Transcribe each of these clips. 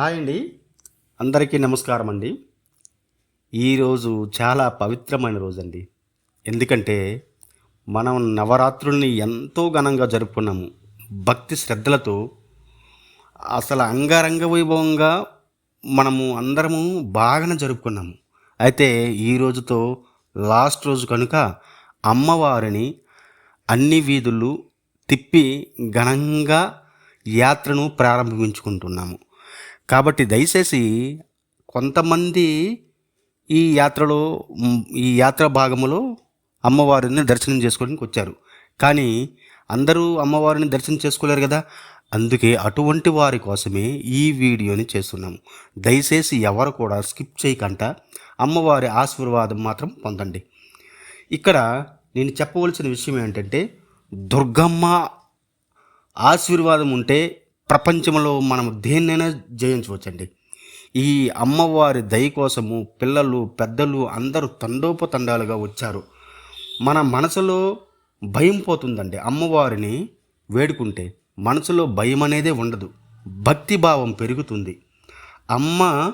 Hi అండి. అందరికీ నమస్కారం అండి. ఈరోజు చాలా పవిత్రమైన రోజు అండి ఎందుకంటే మనం నవరాత్రుల్ని ఎంతో ఘనంగా జరుపుకున్నాము. భక్తి శ్రద్ధలతో అసలు అంగరంగ వైభవంగా మనము అందరము బాగానే జరుపుకున్నాము. అయితే ఈ రోజుతో లాస్ట్ రోజు కనుక అమ్మవారిని అన్ని వీధులు తిప్పి ఘనంగా యాత్రను ప్రారంభించుకుంటున్నాము. కాబట్టి దయచేసి కొంతమంది ఈ యాత్రలో ఈ యాత్ర భాగములో అమ్మవారిని దర్శనం చేసుకోవడానికి వచ్చారు. కానీ అందరూ అమ్మవారిని దర్శనం చేసుకోలేరు కదా? అందుకే అటువంటి వారి కోసమే ఈ వీడియోని చేస్తున్నాము దయచేసి ఎవరు కూడా స్కిప్ చేయకుండా అమ్మవారి ఆశీర్వాదం మాత్రం పొందండి. ఇక్కడ నేను చెప్పవలసిన విషయం ఏంటంటే దుర్గమ్మ ఆశీర్వాదం ఉంటే ప్రపంచంలో మనం దేన్నైనా జయించవచ్చండి. ఈ అమ్మవారి దయ కోసము పిల్లలు పెద్దలు అందరూ తండోపతండాలుగా వచ్చారు. మన మనసులో భయం పోతుందండి. అమ్మవారిని వేడుకుంటే మనసులో భయం అనేదే ఉండదు. భక్తి భావం పెరుగుతుంది. అమ్మ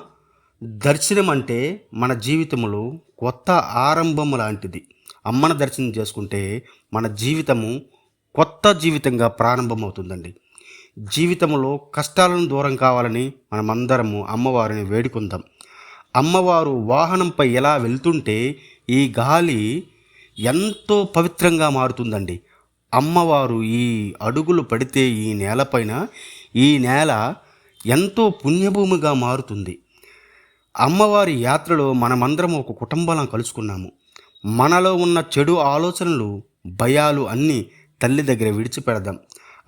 దర్శనం అంటే మన జీవితంలో కొత్త ఆరంభం లాంటిది. అమ్మను దర్శనం చేసుకుంటే మన జీవితము కొత్త జీవితంగా ప్రారంభమవుతుందండి. జీవితంలో కష్టాలను దూరం కావాలని మనమందరము అమ్మవారిని వేడుకుందాం. అమ్మవారు వాహనంపై ఎలా వెళ్తుంటే ఈ గాలి ఎంతో పవిత్రంగా మారుతుందండి. అమ్మవారు ఈ అడుగులు పడితే ఈ నేలపైన ఈ నేల ఎంతో పుణ్యభూమిగా మారుతుంది. అమ్మవారి యాత్రలో మనమందరం ఒక కుటుంబంలో కలుసుకున్నాము. మనలో ఉన్న చెడు ఆలోచనలు భయాలు అన్నీ తల్లి దగ్గర విడిచిపెడదాం.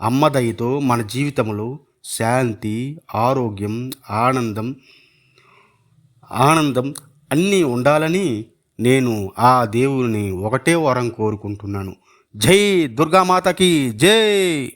అమ్మ దయతో మన జీవితంలో శాంతి ఆరోగ్యం ఆనందం ఆనందం అన్నీ ఉండాలని నేను ఆ దేవుని ఒకటే వరం కోరుకుంటున్నాను. జై దుర్గామాతకి జై!